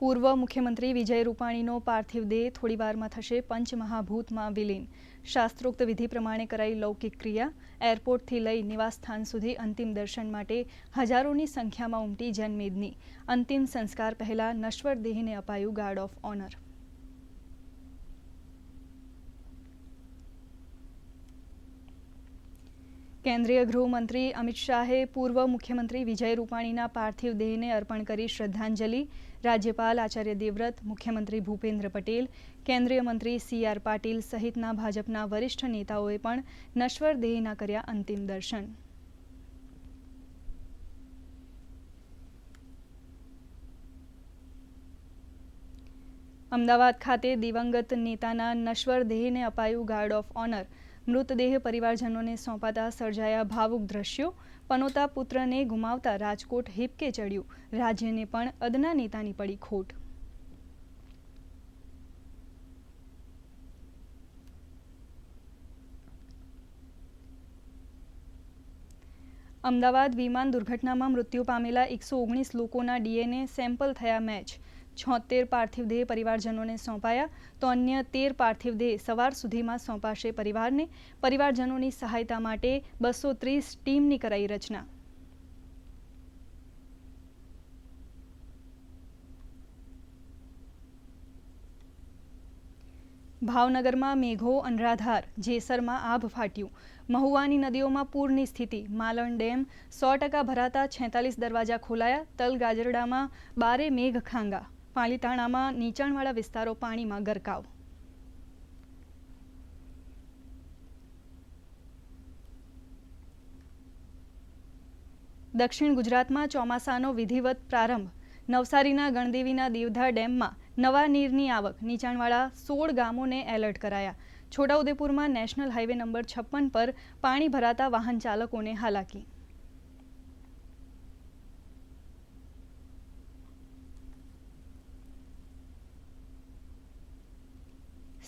પૂર્વ મુખ્યમંત્રી વિજય રૂપાણીનો પાર્થિવ દેહ થોડીવારમાં થશે પંચમહાભૂતમાં વિલીન. શાસ્ત્રોક્ત વિધિ પ્રમાણે કરાઈ લૌકિક ક્રિયા, એરપોર્ટથી લઈ નિવાસસ્થાન સુધી અંતિમ દર્શન માટે હજારોની સંખ્યામાં ઉમટી જનમેદની. અંતિમ સંસ્કાર પહેલા નશ્વર દેહને અપાયું ગાર્ડ ઓફ ઓનર કેન્દ્રીય ગૃહમંત્રી અમિત શાહે પૂર્વ મુખ્યમંત્રી વિજય રૂપાણીના પાર્થિવ દેહને અર્પણ કરી શ્રદ્ધાંજલિ. રાજ્યપાલ આચાર્ય દેવવ્રત, મુખ્યમંત્રી ભૂપેન્દ્ર પટેલ, કેન્દ્રીય મંત્રી સી આર પાટીલ સહિતના ભાજપના વરિષ્ઠ નેતાઓએ પણ નશ્વર દેહના કર્યા અંતિમ દર્શન. અમદાવાદ ખાતે દિવંગત નેતાના નશ્વર દેહને અપાયું ગાર્ડ ઓફ ઓનર. મૃતદેહ પરિવારજનોને સોંપાતા સર્જાયા ભાવુક દ્રશ્યો. પનોતા પુત્રને ગુમાવતા રાજકોટ હિપકે ચડ્યું. રાજ્યને પણ અદના નેતાની પડી ખોટ. અમદાવાદ વિમાન દુર્ઘટનામાં મૃત્યુ પામેલા એકસો ઓગણીસ લોકોના ડીએનએ સેમ્પલ થયા મેચ. છોતેર પાર્થિવ દેહ પરિવારજનોને સોંપાયા તો અન્ય તેર પાર્થિવ દેહ સવાર સુધીમાં સોંપાશે પરિવારને. પરિવારજનોની સહાયતા માટે બસો ત્રીસ ટીમની કરાઈ રચના. ભાવનગરમાં મેઘો અનરાધાર, જેસરમાં આભ ફાટ્યું. મહુવાની નદીઓમાં પૂરની સ્થિતિ. માલણ ડેમ સો ટકા ભરાતા છેતાલીસ દરવાજા ખોલાયા. તલ ગાજરડામાં બારે મેઘ ખાંગા. પાલીતાણામાં નીચાણવાળા વિસ્તારો પાણીમાં ગરકાવ. દક્ષિણ ગુજરાતમાં ચોમાસાનો વિધિવત પ્રારંભ. નવસારીના ગણદેવીના દેવધા ડેમમાં નવા નીરની આવક. નીચાણવાળા સોળ ગામોને એલર્ટ કરાયા. છોટાઉદેપુરમાં નેશનલ હાઈવે નંબર છપ્પન પર પાણી ભરાતા વાહન ચાલકોને હાલાકી.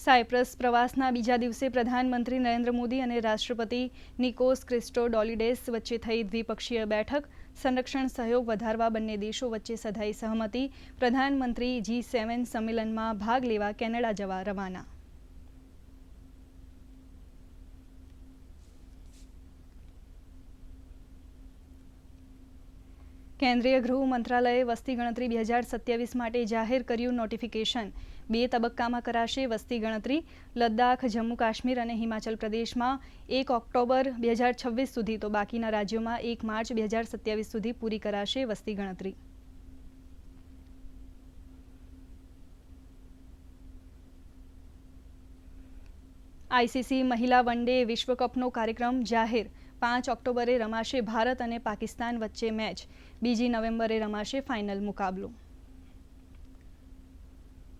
સાયપ્રસ પ્રવાસના બીજા દિવસે પ્રધાનમંત્રી નરેન્દ્ર મોદી અને રાષ્ટ્રપતિ નિકોસ ક્રિસ્ટો ડોલિડેસ વચ્ચે થઈ દ્વિપક્ષીય બેઠક. સંરક્ષણ સહયોગ વધારવા બંને દેશો વચ્ચે સધાઈ સહમતિ. પ્રધાનમંત્રી જી સેવન સંમેલનમાં ભાગ લેવા કેનેડા જવા રવાના. કેન્દ્રીય ગૃહ મંત્રાલયે વસ્તી ગણતરી બે હજાર સત્યાવીસ માટે જાહેર કર્યું નોટિફિકેશન બે તબક્કામાં કરાશે વસ્તી ગણતરી. લદ્દાખ, જમ્મુ કાશ્મીર અને હિમાચલ પ્રદેશમાં એક ઓક્ટોબર બે હજાર છવ્વીસ સુધી, તો બાકીના રાજ્યોમાં એક માર્ચ બે હજાર સત્યાવીસ સુધી પૂરી કરાશે વસ્તી ગણતરી. આઈસીસી મહિલા વન ડે વિશ્વકપનો કાર્યક્રમ જાહેર. પાંચ ઓક્ટોબરે રમાશે ભારત અને પાકિસ્તાન વચ્ચે મેચ. બીજી નવેમ્બરે રમાશે ફાઇનલ મુકાબલો.